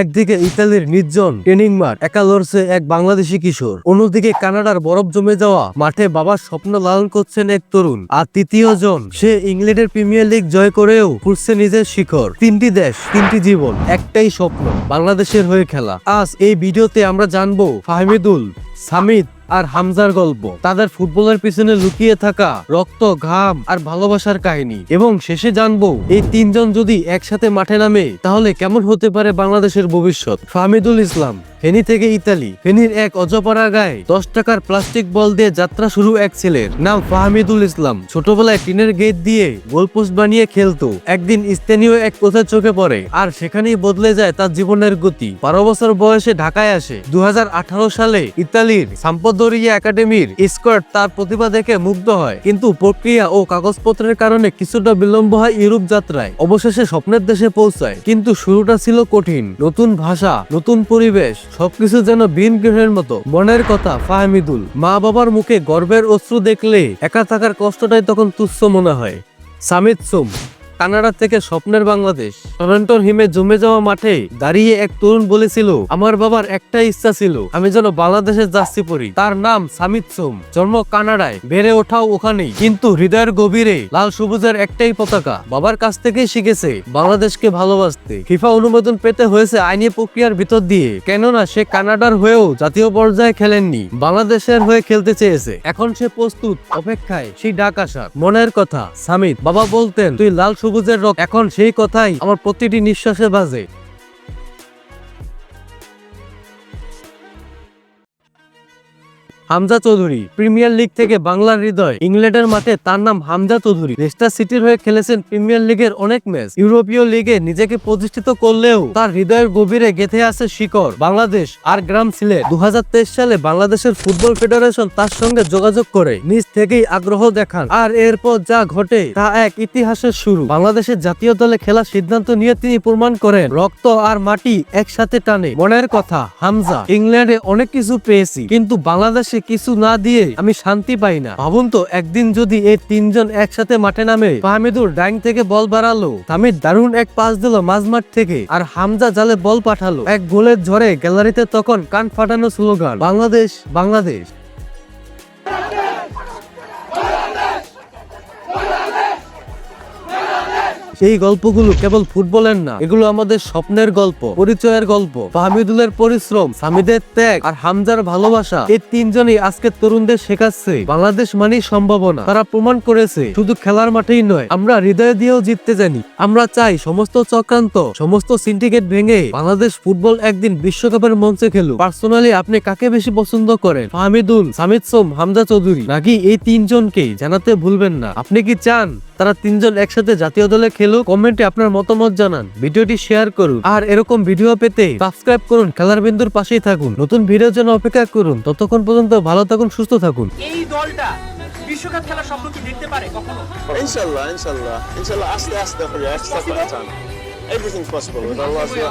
একদিকে ইতালির নির্জন ট্রেনিং একা লড়ছে এক বাংলাদেশি কিশোর। অন্যদিকে কানাডার বরফ জমে যাওয়া, মাঠে বাবার স্বপ্ন লালন করছেন এক তরুণ। আর তৃতীয় জন, সে ইংল্যান্ডের প্রিমিয়ার লিগ জয় করেও ফুটছে নিজের শিখর। তিনটি দেশ, তিনটি জীবন, একটাই স্বপ্ন, বাংলাদেশের হয়ে খেলা। আজ এই ভিডিওতে আমরা জানব ফাহমিদুল, সামিদ আর হামজার গল্প। তাদের ফুটবলের পিছনে লুকিয়ে থাকা রক্ত, ঘাম আর ভালোবাসার কাহিনী। এবং শেষে জানব, এই তিনজন যদি একসাথে মাঠে নামে, তাহলে কেমন হতে পারে বাংলাদেশের ভবিষ্যৎ? ফাহমিদুল ইসলাম, ফেনী থেকে ইতালি। ফেনীর এক অজপাড়া গায়ে দশ টাকার প্লাস্টিক বল দিয়ে যাত্রা শুরু এক ছেলের। নাম ফাহমিদুল ইসলাম। ছোটবেলায় টিনের গেট দিয়ে গোলপোস্ট বানিয়ে খেলতো। একদিন স্থানীয় এক কোথায় চোখে পড়ে, আর সেখানেই বদলে যায় তার জীবনের গতি। বারো বছর বয়সে ঢাকায় আসে। দু হাজার আঠারো সালে ইতালির সাম্পদরিয়া একাডেমির স্কোয়াড তার প্রতিভা দেখে মুগ্ধ হয়। কিন্তু প্রক্রিয়া ও কাগজপত্রের কারণে কিছুটা বিলম্ব হয় ইউরোপ যাত্রায়। অবশেষে স্বপ্নের দেশে পৌঁছায়। কিন্তু শুরুটা ছিল কঠিন। নতুন ভাষা, নতুন পরিবেশ, সবকিছু যেন বিন গ্রহের মতো। মনের কথা, ফাহমিদুল। মা বাবার মুখে গর্বের অশ্রু দেখলে একা থাকার কষ্টটাই তখন তুচ্ছ মনে হয়। সামিদ সুম কানাডা থেকে স্বপ্নের বাংলাদেশ। টরন্টোর হিমে জমে যাওয়া মাঠে দাঁড়িয়ে এক তরুণ বলেছিল, আমার বাবার একটা ইচ্ছা ছিল, আমি যেন বাংলাদেশের জার্সি পরি তার নাম সামিত সোম। জন্ম কানাডায়, বেড়ে ওঠাও ওখানেই। কিন্তু হৃদয়ের গভীরে লাল সবুজের একটাই পতাকা। বাবার কাছ থেকেই শিখেছে, বাংলাদেশকে ভালোবাসতে। ফিফা অনুমোদন পেতে হয়েছে আইনি প্রক্রিয়ার ভিতর দিয়ে। কেননা সে কানাডার হয়েও জাতীয় পর্যায়ে খেলেননি। বাংলাদেশের হয়ে খেলতে চেয়েছে। এখন সে প্রস্তুত, অপেক্ষায়, সেই ডাক আসার। মনের কথা, সামিত, বাবা বলতেন, তুই লাল সবুজের রক এখন সেই কথাই আমার প্রতিটি নিঃশ্বাসে বাজে। হামজা চৌধুরী। প্রিমিয়ার লিগ থেকে বাংলার হৃদয়, ইংল্যান্ডের মাঠে তার নাম হামজা চৌধুরী। লেস্টার সিটির হয়ে খেলেছেন প্রিমিয়ার লিগের অনেক ম্যাচ। ইউরোপীয় লিগে নিজেকে প্রতিষ্ঠিত করলেও তার হৃদয়ের গভীরে গেথে আছে শিকড়। বাংলাদেশ আর গ্রাম সিলেট দু সালে বাংলাদেশের ফুটবল ফেডারেশন তার সঙ্গে যোগাযোগ করে নিজ থেকেই আগ্রহ দেখান। আর এরপর যা ঘটে তা এক ইতিহাসের শুরু। বাংলাদেশের জাতীয় দলে খেলার সিদ্ধান্ত নিয়ে তিনি প্রমাণ করেন, রক্ত আর মাটি একসাথে টানে। মনের কথা, হামজা, ইংল্যান্ডে অনেক কিছু পেয়েছি, কিন্তু বাংলাদেশে কিছু না দিয়ে আমি শান্তি পাই না। ভাবুন তো, একদিন যদি এই তিনজন একসাথে মাঠে নামে ফাহমিদুর ডাইং থেকে বল বাড়ালো তামির দারুণ এক পাস দিল মাঝমাঠ থেকে আর হামজা জালে বল পাঠালো। এক গোলের ঝড়ে গ্যালারিতে তখন কান ফাটানো স্লোগান, বাংলাদেশ বাংলাদেশ। এই গল্পগুলো কেবল ফুটবলের না, এগুলো আমাদের স্বপ্নের গল্প, পরিচয়ের গল্প, ফাহমিদুলের পরিশ্রম, সামিদের ত্যাগ আর হামজার ভালোবাসা। এই তিনজনই আজকে তরুণদের শেখাচ্ছে, বাংলাদেশ মানেই সম্ভাবনা। তারা প্রমাণ করেছে, শুধু খেলার মাঠেই নয়, আমরা হৃদয় দিয়েও জিততে জানি। আমরা চাই সমস্ত চক্রান্ত, সমস্ত সিন্ডিকেট ভেঙে বাংলাদেশ ফুটবল একদিন বিশ্বকাপের মঞ্চে খেলুক। পার্সোনালি আপনি কাকে বেশি পছন্দ করেন? ফাহমিদুল, সামিদ সোম, হামজা চৌধুরী? নাকি এই তিনজনকে জানাতে ভুলবেন না? আপনি কি চান? তারা তিনজন একসাথে জাতীয় দলে খেলুক। কমেন্টে আপনার মতামত জানান। ভিডিওটি শেয়ার করুন। আর এরকম ভিডিও পেতে সাবস্ক্রাইব করুন। খেলার বিন্দুর পাশেই থাকুন। নতুন ভিডিওর জন্য অপেক্ষা করুন। ততক্ষণ পর্যন্ত ভালো থাকুন সুস্থ থাকুন। এই দলটা বিশ্বকাপ খেলার স্বপ্ন কি দেখতে পারে কখনো? ask the for your step at a time. Everything's possible with Allah's will.